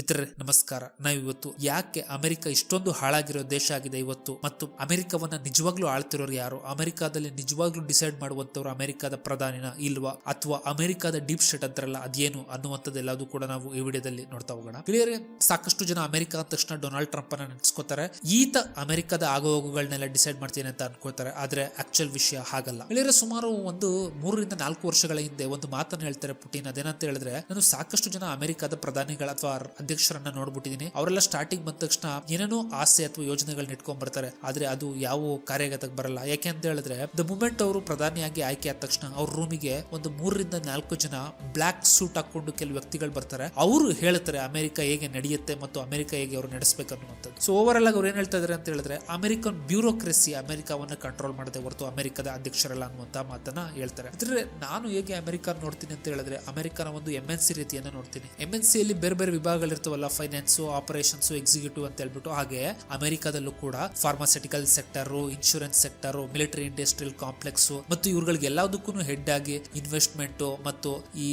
ಮಿತ್ರರೇ ನಮಸ್ಕಾರ. ನಾವಿವತ್ತು ಯಾಕೆ ಅಮೆರಿಕ ಇಷ್ಟೊಂದು ಹಾಳಾಗಿರೋ ದೇಶ ಆಗಿದೆ ಇವತ್ತು? ಮತ್ತು ಅಮೆರಿಕವನ್ನ ನಿಜವಾಗ್ಲೂ ಆಳ್ತಿರೋರು ಯಾರು? ಅಮೆರಿಕಾದಲ್ಲಿ ನಿಜವಾಗ್ಲೂ ಡಿಸೈಡ್ ಮಾಡುವಂತವ್ರು ಅಮೆರಿಕದ ಪ್ರಧಾನಿನ ಇಲ್ವಾ? ಅಥವಾ ಅಮೆರಿಕದ ಡೀಪ್ ಸ್ಟೇಟ್ ಅಂತಾರಲ್ಲ, ಅದೇನು ಅನ್ನುವಂಥದ್ದೆಲ್ಲದು ಕೂಡ ನಾವು ಈ ವಿಡಿಯೋದಲ್ಲಿ ನೋಡ್ತಾ ಹೋಗೋಣ. ಕ್ಲಿಯರ್ ಸಾಕಷ್ಟು ಜನ ಅಮೆರಿಕ ಅಂದ ತಕ್ಷಣ ಡೊನಾಲ್ಡ್ ಟ್ರಂಪ್ ಅನ್ನ ನೆನೆಸ್ಕೋತಾರೆ. ಈತ ಅಮೆರಿಕದ ಆಗುಹೋಗುಗಳನ್ನೆಲ್ಲ ಡಿಸೈಡ್ ಮಾಡ್ತೀನಿ ಅಂತ ಅನ್ಕೋತಾರೆ ಆದ್ರೆ ಆಕ್ಚುಲ್ ವಿಷಯ ಹಾಗಲ್ಲ. ಕ್ಲಿಯರ್ ಸುಮಾರು ಒಂದು ಮೂರರಿಂದ ನಾಲ್ಕು ವರ್ಷಗಳ ಹಿಂದೆ ಒಂದು ಮಾತನ್ನು ಹೇಳ್ತಾರೆ ಪುಟಿನ್. ಅದೇನಂತ ಹೇಳಿದ್ರೆ, ನಾನು ಸಾಕಷ್ಟು ಜನ ಅಮೆರಿಕದ ಪ್ರಧಾನಿಗಳ ಅಥವಾ ಅಧ್ಯಕ್ಷರನ್ನ ನೋಡ್ಬಿಟ್ಟಿದೀನಿ. ಅವರೆಲ್ಲ ಸ್ಟಾರ್ಟಿಂಗ್ ಬಂದ ತಕ್ಷಣ ಏನೇನೋ ಆಸೆ ಅಥವಾ ಯೋಜನೆಗಳನ್ನ ಇಟ್ಕೊಂಡ್ ಬರ್ತಾರೆ ಆದ್ರೆ ಅದು ಯಾವ ಕಾರ್ಯಗತಕ್ಕೆ ಬರಲ್ಲ. ಯಾಕೆ ಅಂತ ಹೇಳಿದ್ರೆ ದ ಮೂಮೆಂಟ್ ಅವರು ಪ್ರಧಾನಿಯಾಗಿ ಆಯ್ಕೆ ಆದ ತಕ್ಷಣ ಅವ್ರ ರೂಮಿಗೆ ಒಂದು ಮೂರರಿಂದ ನಾಲ್ಕು ಜನ ಬ್ಲಾಕ್ ಸೂಟ್ ಹಾಕೊಂಡು ಕೆಲವು ವ್ಯಕ್ತಿಗಳು ಬರ್ತಾರೆ. ಅವರು ಹೇಳ್ತಾರೆ ಅಮೆರಿಕ ಹೇಗೆ ನಡೆಯುತ್ತೆ ಮತ್ತು ಅಮೆರಿಕ ಹೇಗೆ ಅವ್ರು ನಡೆಸಬೇಕು ಅನ್ನುವಂಥದ್ದು ಸೊ ಓವರ್ ಆಲ್ ಅವ್ರು ಏನ್ ಹೇಳ್ತಾ ಇದಾರೆ ಅಂತ ಹೇಳಿದ್ರೆ ಅಮೆರಿಕನ್ ಬ್ಯೂರೋಕ್ರೆಸಿ ಅಮೆರಿಕಾವನ್ನ ಕಂಟ್ರೋಲ್ ಮಾಡದೆ ಹೊರತು ಅಮೆರಿಕದ ಅಧ್ಯಕ್ಷರಲ್ಲ ಅನ್ನುವಂತ ಮಾತನ್ನ ಹೇಳ್ತಾರೆ. ಅಂದ್ರೆ ನಾನು ಹೇಗೆ ಅಮೆರಿಕ ನೋಡ್ತೀನಿ ಅಂತ ಹೇಳಿದ್ರೆ ಅಮೆರಿಕನ ಒಂದು ಎಂಎನ್ಸಿ ರೀತಿಯನ್ನು ನೋಡ್ತೀನಿ. ಎಂ ಎನ್ ಬೇರೆ ಬೇರೆ ಬೇರೆ ವಿಭಾಗಗಳಿರ್ತಾವಲ್ಲ ಫೈನಾನ್ಸ್ ಆಪರೇಷನ್ಸ್ ಎಕ್ಸಿಕ್ಯೂಟಿವ್ ಅಂತ ಹೇಳ್ಬಿಟ್ಟು ಹಾಗೆ ಅಮೆರಿಕಾದಲ್ಲೂ ಕೂಡ pharmaceutical sector insurance sector military industrial complex ಮತ್ತು ಇವರುಗಳಿಗೆ ಎಲ್ಲದಕ್ಕೂ ಹೆಡ್ ಆಗಿ ಇನ್ವೆಸ್ಟ್ಮೆಂಟ್ ಮತ್ತು ಈ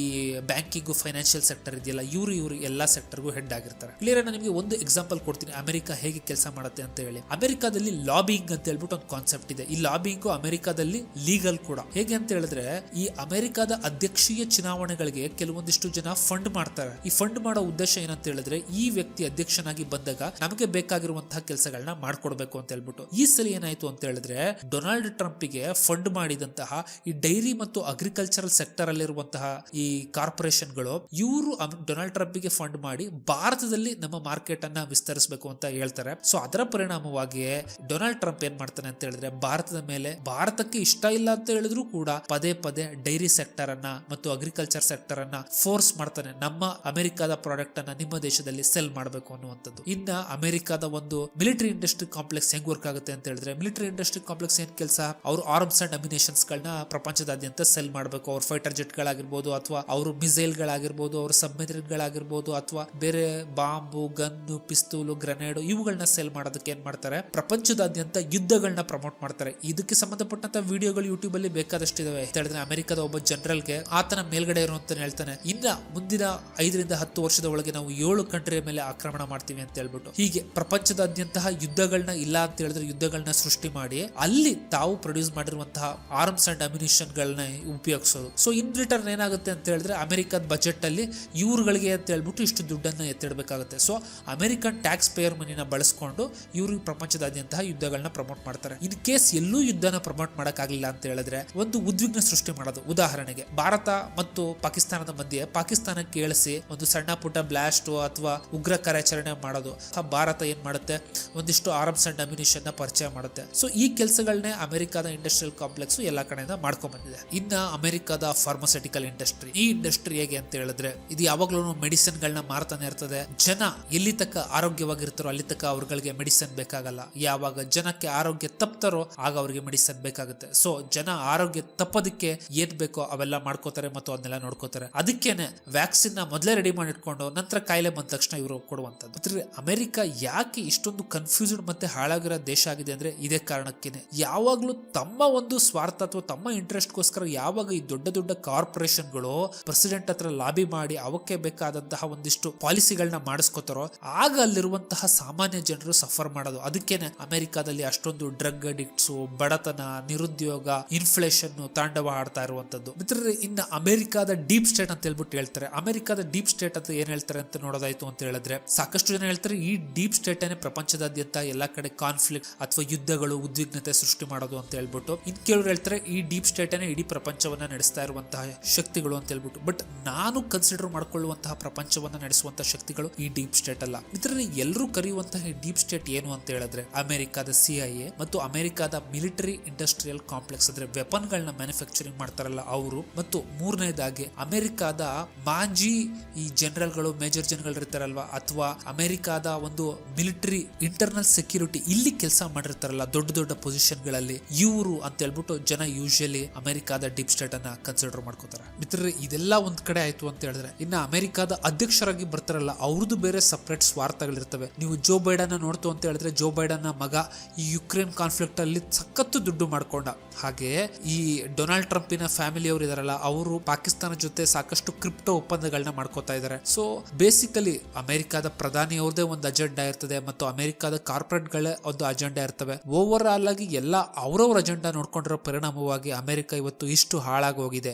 ಬ್ಯಾಂಕಿಂಗ್ ಫೈನಾನ್ಷಿಯಲ್ ಸೆಕ್ಟರ್ ಇದೆಯಲ್ಲ, ಇವರು ಇವರು ಎಲ್ಲಾ ಸೆಕ್ಟರ್ಗೂ ಹೆಡ್ ಆಗಿರ್ತಾರೆ. ಕ್ಲಿಯರ್ ನಾನು ನಿಮಗೆ ಒಂದು ಎಕ್ಸಾಂಪಲ್ ಕೊಡ್ತೀನಿ. ಅಮೆರಿಕ ಹೇಗೆ ಕೆಲಸ ಮಾಡುತ್ತೆ ಅಂತ ಹೇಳಿ. ಅಮೆರಿಕಾದಲ್ಲಿ ಲಾಬಿಂಗ್ ಅಂತ ಹೇಳ್ಬಿಟ್ಟು ಒಂದು ಕಾನ್ಸೆಪ್ಟ್ ಇದೆ. ಈ ಲಾಬಿಂಗ್ ಅಮೆರಿಕಾದಲ್ಲಿ ಲೀಗಲ್ ಕೂಡ. ಹೇಗೆ ಅಂತ ಹೇಳಿದ್ರೆ, ಈ ಅಮೆರಿಕಾದ ಅಧ್ಯಕ್ಷೀಯ ಚುನಾವಣೆಗಳಿಗೆ ಕೆಲವೊಂದಿಷ್ಟು ಜನ ಫಂಡ್ ಮಾಡ್ತಾರೆ. ಈ ಫಂಡ್ ಮಾಡೋ ಉದ್ದೇಶ ಏನಂತ ಹೇಳಿದ್ರೆ ಈ ವ್ಯಕ್ತಿ ಅಧ್ಯಕ್ಷನಾಗಿ ಬಂದಾಗ ನಮಗೆ ಬೇಕಾಗಿರುವಂತಹ ಕೆಲಸಗಳನ್ನ ಮಾಡ್ಕೊಡ್ಬೇಕು ಅಂತ ಹೇಳ್ಬಿಟ್ಟು. ಈ ಸಲ ಏನಾಯ್ತು ಅಂತ ಹೇಳಿದ್ರೆ ಡೊನಾಲ್ಡ್ ಟ್ರಂಪ್ಗೆ ಫಂಡ್ ಮಾಡಿದಂತಹ ಈ ಡೈರಿ ಮತ್ತು ಅಗ್ರಿಕಲ್ಚರಲ್ ಸೆಕ್ಟರ್ ಅಲ್ಲಿರುವಂತಹ ಈ ಕಾರ್ಪೊರೇಷನ್ಗಳು, ಇವರು ಡೊನಾಲ್ಡ್ ಟ್ರಂಪ್ಗೆ ಫಂಡ್ ಮಾಡಿ ಭಾರತದಲ್ಲಿ ನಮ್ಮ ಮಾರ್ಕೆಟ್ ಅನ್ನ ವಿಸ್ತರಿಸಬೇಕು ಅಂತ ಹೇಳ್ತಾರೆ. ಸೊ, ಅದರ ಪರಿಣಾಮವಾಗಿ ಡೊನಾಲ್ಡ್ ಟ್ರಂಪ್ ಏನ್ ಮಾಡ್ತಾನೆ ಅಂತ ಹೇಳಿದ್ರೆ ಭಾರತದ ಮೇಲೆ ಭಾರತಕ್ಕೆ ಇಷ್ಟ ಇಲ್ಲ ಅಂತ ಹೇಳಿದ್ರು ಕೂಡ ಪದೇ ಪದೇ ಡೈರಿ ಸೆಕ್ಟರ್ ಅನ್ನ ಮತ್ತು ಅಗ್ರಿಕಲ್ಚರ್ ಸೆಕ್ಟರ್ ಅನ್ನ ಫೋರ್ಸ್ ಮಾಡ್ತಾನೆ. ನಮ್ಮ ಅಮೆರಿಕದ ಪ್ರಾಡಕ್ಟ್ ಅನ್ನ ನಿಮ್ಮ ದೇಶದಲ್ಲಿ ಸೆಲ್ ಮಾಡಬೇಕು ಅನ್ನುವಂಥದ್ದು. ಇನ್ನ ಅಮೆರಿಕದ ಒಂದು ಮಿಲಿಟರಿ ಇಂಡಸ್ಟ್ರಿ ಕಾಂಪ್ಲೆಕ್ಸ್ ಹೆಂಗ್ ವರ್ಕ್ ಆಗುತ್ತೆ ಅಂತ ಹೇಳಿದ್ರೆ ಮಿಲಿಟರಿ ಇಂಡಸ್ಟ್ರಿ ಕಾಂಪ್ಲೆಕ್ಸ್ ಏನ್ ಕೆಲಸ? ಅವರು ಆರ್ಮ್ಸ್ ಅಂಡ್ ಅಮಿನೇಷನ್ಸ್ ಗಳನ್ನ ಪ್ರಪಂಚದಾದ್ಯಂತ ಸೆಲ್ ಮಾಡಬೇಕು. ಅವ್ರ ಫೈಟರ್ ಜೆಟ್ ಗಳಾಗಿರ್ಬೋದು ಅಥವಾ ಅವರು ಮಿಸೈಲ್ ಗಳಾಗಿರ್ಬೋದು, ಅವ್ರ ಸಬ್ಮೆರಿನ್ ಗಳಾಗಿರ್ಬೋದು ಅಥವಾ ಬೇರೆ ಬಾಂಬು, ಗನ್ನು, ಪಿಸ್ತೂಲು ಗ್ರೆನೇಡ್ ಇವುಗಳನ್ನ ಸೆಲ್ ಮಾಡೋದಕ್ಕೆ ಏನ್ ಮಾಡ್ತಾರೆ? ಪ್ರಪಂಚದಾದ್ಯಂತ ಯುದ್ಧಗಳನ್ನ ಪ್ರಮೋಟ್ ಮಾಡ್ತಾರೆ. ಇದಕ್ಕೆ ಸಂಬಂಧಪಟ್ಟಂತ ವಿಡಿಯೋಗಳು ಯೂಟ್ಯೂಬ್ ಅಲ್ಲಿ ಬೇಕಾದಷ್ಟು ಇದಾವೆ. ಹೇಳಿದ್ರೆ ಅಮೆರಿಕದ ಒಬ್ಬ ಜನರಲ್ಗೆ ಆತನ ಮೇಲ್ಗಡೆ ಇರುವಂತ ಹೇಳ್ತಾನೆ, ಇನ್ನ ಮುಂದಿನ ಐದರಿಂದ ಹತ್ತು ವರ್ಷದ ಒಳಗೆ ನಾವು ಏಳು ಕಂಟ್ರಿಯ ಮೇಲೆ ಆಕ್ರಮಣ ಮಾಡ್ತೀವಿ ಅಂತ ಹೇಳ್ಬಿಟ್ಟು. ಹೀಗೆ ಪ್ರಪಂಚದಾದ್ಯಂತಹ ಯುದ್ಧಗಳನ್ನ ಇಲ್ಲ ಅಂತ ಹೇಳಿದ್ರೆ ಯುದ್ಧಗಳನ್ನ ಸೃಷ್ಟಿ ಮಾಡಿ ಅಲ್ಲಿ ತಾವು ಪ್ರೊಡ್ಯೂಸ್ ಮಾಡಿರುವಂತಹ ಆರ್ಮ್ಸ್ ಅಂಡ್ ಅಮ್ಯುನಿಷನ್ ಗಳನ್ನ ಉಪಯೋಗಿಸೋದು. ಸೊ ಇನ್ ರಿಟರ್ನ್ ಏನಾಗುತ್ತೆ ಅಂತ ಹೇಳಿದ್ರೆ ಅಮೆರಿಕದ ಬಜೆಟ್ ಅಲ್ಲಿ ಇವ್ರುಗಳಿಗೆ ಅಂತ ಹೇಳ್ಬಿಟ್ಟು ಇಷ್ಟು ದುಡ್ಡನ್ನ ಎತ್ತಿಡಬೇಕಾಗುತ್ತೆ. ಸೊ ಅಮೆರಿಕನ್ ಟ್ಯಾಕ್ಸ್ ಪೇಯರ್ ಮನಿನ ಬಳಸ್ಕೊಂಡು ಇವರು ಪ್ರಪಂಚದಾದ್ಯಂತಹ ಯುದ್ಧಗಳನ್ನ ಪ್ರಮೋಟ್ ಮಾಡ್ತಾರೆ. ಇನ್ ಕೇಸ್ ಎಲ್ಲೂ ಯುದ್ಧನ ಪ್ರಮೋಟ್ ಮಾಡಕ್ಕಾಗಲಿಲ್ಲ ಅಂತ ಹೇಳಿದ್ರೆ ಒಂದು ಉದ್ವಿಗ್ನ ಸೃಷ್ಟಿ ಮಾಡೋದು. ಉದಾಹರಣೆಗೆ ಭಾರತ ಮತ್ತು ಪಾಕಿಸ್ತಾನದ ಮಧ್ಯೆ ಪಾಕಿಸ್ತಾನ ಕೇಳಿಸಿ ಒಂದು ಸಣ್ಣ ಪುಟ್ಟ ಬ್ಲಾಸ್ಟ್ ಅಥವಾ ಉಗ್ರ ಕಾರ್ಯಾಚರಣೆ ಮಾಡೋದು ಭಾರತ ಏನ್ ಮಾಡುತ್ತೆ? ಒಂದಿಷ್ಟು ಆರ್ಮ್ಸ್ ಅಂಡ್ ಅಮ್ಯುನಿಷನ್ನ ಪರಿಚಯ ಮಾಡುತ್ತೆ. ಸೊ ಈ ಕೆಲಸಗಳನ್ನೇ ಅಮೆರಿಕದ ಇಂಡಸ್ಟ್ರಿಯಲ್ ಕಾಂಪ್ಲೆಕ್ಸ್ ಎಲ್ಲಾ ಕಡೆಯಿಂದ ಮಾಡ್ಕೊಂಡ್ ಬಂದಿದೆ. ಇನ್ನ ಅಮೆರಿಕದ ಫಾರ್ಮಸ್ಯೂಟಿಕಲ್ ಇಂಡಸ್ಟ್ರಿ ಈ ಇಂಡಸ್ಟ್ರಿ ಹೇಗೆ ಅಂತ ಹೇಳಿದ್ರೆ, ಇದು ಯಾವಾಗ್ಲೂ ಮೆಡಿಸಿನ್ ಗಳನ್ನ ಮಾರ್ತಾನೆ ಇರ್ತದೆ. ಜನ ಎಲ್ಲಿ ತಕ್ಕ ಆರೋಗ್ಯವಾಗಿರ್ತಾರೋ ಅಲ್ಲಿ ತಕ್ಕ ಅವ್ರಗಳಿಗೆ ಮೆಡಿಸಿನ್ ಬೇಕಾಗಲ್ಲ. ಯಾವಾಗ ಜನಕ್ಕೆ ಆರೋಗ್ಯ ತಪ್ತಾರೋ ಆಗ ಅವ್ರಿಗೆ ಮೆಡಿಸಿನ್ ಬೇಕಾಗುತ್ತೆ. ಸೊ ಜನ ಆರೋಗ್ಯ ತಪ್ಪೋದಕ್ಕೆ ಏನ್ ಬೇಕೋ ಅವೆಲ್ಲ ಮಾಡ್ಕೋತಾರೆ ಮತ್ತು ಅದನ್ನೆಲ್ಲ ನೋಡ್ಕೋತಾರೆ. ಅದಕ್ಕೇನೆ ವ್ಯಾಕ್ಸಿನ್ನ ಮೊದಲೇ ರೆಡಿ ಮಾಡಿ ಇಟ್ಕೊಂಡು ನಂತರ ಕಾಯಿಲೆ ಬಂದ ತಕ್ಷಣ ಇವರು ಕೊಡುವಂತದ್ದು ಮತ್ತೆ ಅಮೆರಿಕ ಯಾಕೆ ಇಷ್ಟೊಂದು ಕನ್ಫ್ಯೂಸ್ಡ್ ಮತ್ತೆ ಹಾಳಾಗಿರೋ ದೇಶ ಆಗಿದೆ ಅಂದ್ರೆ ಇದೇ ಕಾರಣಕ್ಕೇನೆ. ಯಾವಾಗ್ಲೂ ತಮ್ಮ ಒಂದು ಸ್ವಾರ್ಥ ಅಥವಾ ತಮ್ಮ ಇಂಟ್ರೆಸ್ಟ್ಗೋಸ್ಕರ ಯಾವಾಗ ಈ ದೊಡ್ಡ ದೊಡ್ಡ ಕಾರ್ಪೊರೇಷನ್ಗಳು ಪ್ರೆಸಿಡೆಂಟ್ ಹತ್ರ ಲಾಬಿ ಮಾಡಿ ಅವಕ್ಕೆ ಬೇಕಾದಂತಹ ಒಂದಿಷ್ಟು ಪಾಲಿಸಿಗಳನ್ನ ಮಾಡಿಸ್ಕೋತಾರೋ, ಆಗ ಅಲ್ಲಿರುವಂತಹ ಸಾಮಾನ್ಯ ಜನರು ಸಫರ್ ಮಾಡೋದು. ಅದಕ್ಕೇನೆ ಅಮೆರಿಕಾದಲ್ಲಿ ಅಷ್ಟೊಂದು ಡ್ರಗ್ ಅಡಿಕ್ಟ್ಸ್ ಬಡತನ, ನಿರುದ್ಯೋಗ ಇನ್ಫ್ಲೇಷನ್ ತಾಂಡವ ಆಡ್ತಾ ಇರುವಂತದ್ದು ಮಿತ್ರರೇ, ಇನ್ನು ಅಮೆರಿಕಾದ ಡೀಪ್ ಸ್ಟೇಟ್ ಅಂತ ಹೇಳ್ಬಿಟ್ಟು ಹೇಳ್ತಾರೆ. ಅಮೆರಿಕಾದ ಡೀಪ್ ಸ್ಟೇಟ್ ಅಂತ ಏನ್ ಹೇಳ್ತಾರೆ ಅಂತ ನೋಡೋದಾಯ್ತು ಅಂತ ಹೇಳಿದ್ರೆ ಸಾಕಷ್ಟು ಜನ ಹೇಳ್ತಾರೆ, ಈ ಡೀಪ್ ಸ್ಟೇಟ್ ಅನ್ನೇ ಪ್ರಪಂಚದಾದ್ಯಂತ ಎಲ್ಲಾ ಕಡೆ ಕಾನ್ಫ್ಲಿಕ್ಟ್ ಅಥವಾ ಯುದ್ಧಗಳು ಉದ್ವಿಗ್ನತೆ ಸೃಷ್ಟಿ ಮಾಡೋದು ಅಂತ ಹೇಳ್ಬಿಟ್ಟು ಇನ್ ಕೆಲವರು ಹೇಳ್ತಾರೆ, ಈ ಡೀಪ್ ಸ್ಟೇಟ್ ಅನ್ನೇ ಇಡೀ ಪ್ರಪಂಚವನ್ನ ನಡೆಸ್ತಾ ಇರುವಂತಹ ಶಕ್ತಿಗಳು ಅಂತ ಹೇಳ್ಬಿಟ್ಟು. ಬಟ್ ನಾನು ಕನ್ಸಿಡರ್ ಮಾಡ್ಕೊಳ್ಳುವಂತಹ ಪ್ರಪಂಚವನ್ನ ನಡೆಸುವಂತಹ ಶಕ್ತಿಗಳು ಈ ಡೀಪ್ ಸ್ಟೇಟ್ ಅಲ್ಲ. ಇದರಲ್ಲಿ ಎಲ್ಲರೂ ಕರೆಯುವಂತಹ ಡೀಪ್ ಸ್ಟೇಟ್ ಏನು ಅಂತ ಹೇಳಿದ್ರೆ, ಅಮೆರಿಕದ ಸಿಐಎ ಮತ್ತು ಅಮೆರಿಕಾದ ಮಿಲಿಟರಿ ಇಂಡಸ್ಟ್ರಿಯಲ್ ಕಾಂಪ್ಲೆಕ್ಸ್ ಅಂದ್ರೆ ವೆಪನ್ ಗಳನ್ನ ಮ್ಯಾನುಫ್ಯಾಕ್ಚರಿಂಗ್ ಮಾಡ್ತಾರಲ್ಲ ಅವರು. ಮತ್ತು ಮೂರನೇದಾಗಿ ಅಮೆರಿಕಾದ ಮಾಜಿ ಈ ಜನರಲ್ಗಳು, ಮೇಜರ್ ಜನರಲ್ ಇರ್ತಾರಲ್ವಾ ಅಥವಾ ಅಮೆರಿಕಾದ ಒಂದು ಮಿಲಿಟರಿ ಇಂಟರ್ನಲ್ ಸೆಕ್ಯೂರಿಟಿ ಇಲ್ಲಿ ಕೆಲಸ ಮಾಡಿರ್ತಾರಲ್ಲ ದೊಡ್ಡ ದೊಡ್ಡ ಪೊಸಿಷನ್ಗಳಲ್ಲಿ ಇವರು ಅಂತ ಹೇಳ್ಬಿಟ್ಟು ಜನ ಯೂಶಲಿ ಅಮೆರಿಕಾದ ಡೀಪ್ ಸ್ಟೇಟ್ ಅನ್ನ ಕನ್ಸಿಡರ್ ಮಾಡ್ಕೋತಾರೆ. ಮಿತ್ರರೇ, ಇದೆಲ್ಲ ಒಂದ್ ಕಡೆ ಆಯ್ತು ಅಂತ ಹೇಳಿದ್ರೆ, ಇನ್ನ ಅಮೆರಿಕಾದ ಅಧ್ಯಕ್ಷರಾಗಿ ಬರ್ತಾರಲ್ಲ, ಅವ್ರದ್ದು ಬೇರೆ ಸಪರೇಟ್ ಸ್ವಾರ್ಥಗಳಿರ್ತವೆ. ನೀವು ಜೋ ಬೈಡನ್ ನೋಡ್ತು ಅಂತ ಹೇಳಿದ್ರೆ, ಜೋ ಬೈಡನ್ ಮಗ ಈ ಯುಕ್ರೇನ್ ಕಾನ್ಫ್ಲಿಕ್ಟ್ ಅಲ್ಲಿ ಸಖತ್ತು ದುಡ್ಡು ಮಾಡ್ಕೊಂಡ. ಹಾಗೆ ಈ ಡೊನಾಲ್ಡ್ ಟ್ರಂಪಿನ ಫ್ಯಾಮಿಲಿ ಅವರು ಇದಾರಲ್ಲ, ಅವರು ಪಾಕಿಸ್ತಾನ ಜೊತೆ ಸಾಕಷ್ಟು ಕ್ರಿಪ್ಟೋ ಒಪ್ಪಂದಗಳನ್ನ ಮಾಡ್ಕೋತಾ ಇದ್ದಾರೆ ಸೊ, ಬೇಸಿಕ್ ಬೇಸಿಕಲಿ ಅಮೆರಿಕದ ಪ್ರಧಾನಿಯವ್ರದೇ ಒಂದು ಅಜೆಂಡಾ ಇರ್ತದೆ ಮತ್ತು ಅಮೆರಿಕದ ಕಾರ್ಪೊರೇಟ್ಗಳೇ ಒಂದು ಅಜೆಂಡಾ ಇರ್ತವೆ. ಓವರ್ ಆಲ್ ಆಗಿ ಎಲ್ಲ ಅವರವ್ರ ಅಜೆಂಡಾ ನೋಡ್ಕೊಂಡಿರೋ ಪರಿಣಾಮವಾಗಿ ಅಮೆರಿಕ ಇವತ್ತು ಇಷ್ಟು ಹಾಳಾಗಿ ಹೋಗಿದೆ.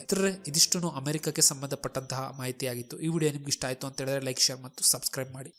ಇದಿಷ್ಟು ಅಮೆರಿಕಕ್ಕೆ ಸಂಬಂಧಪಟ್ಟಂತಹ ಮಾಹಿತಿಯಾಗಿತ್ತು. ಈ ವಿಡಿಯೋ ನಿಮ್ಗೆ ಇಷ್ಟ ಆಯ್ತು ಅಂತ ಹೇಳಿದ್ರೆ ಲೈಕ್ ಶೇರ್ ಮತ್ತು ಸಬ್ಸ್ಕ್ರೈಬ್ ಮಾಡಿ.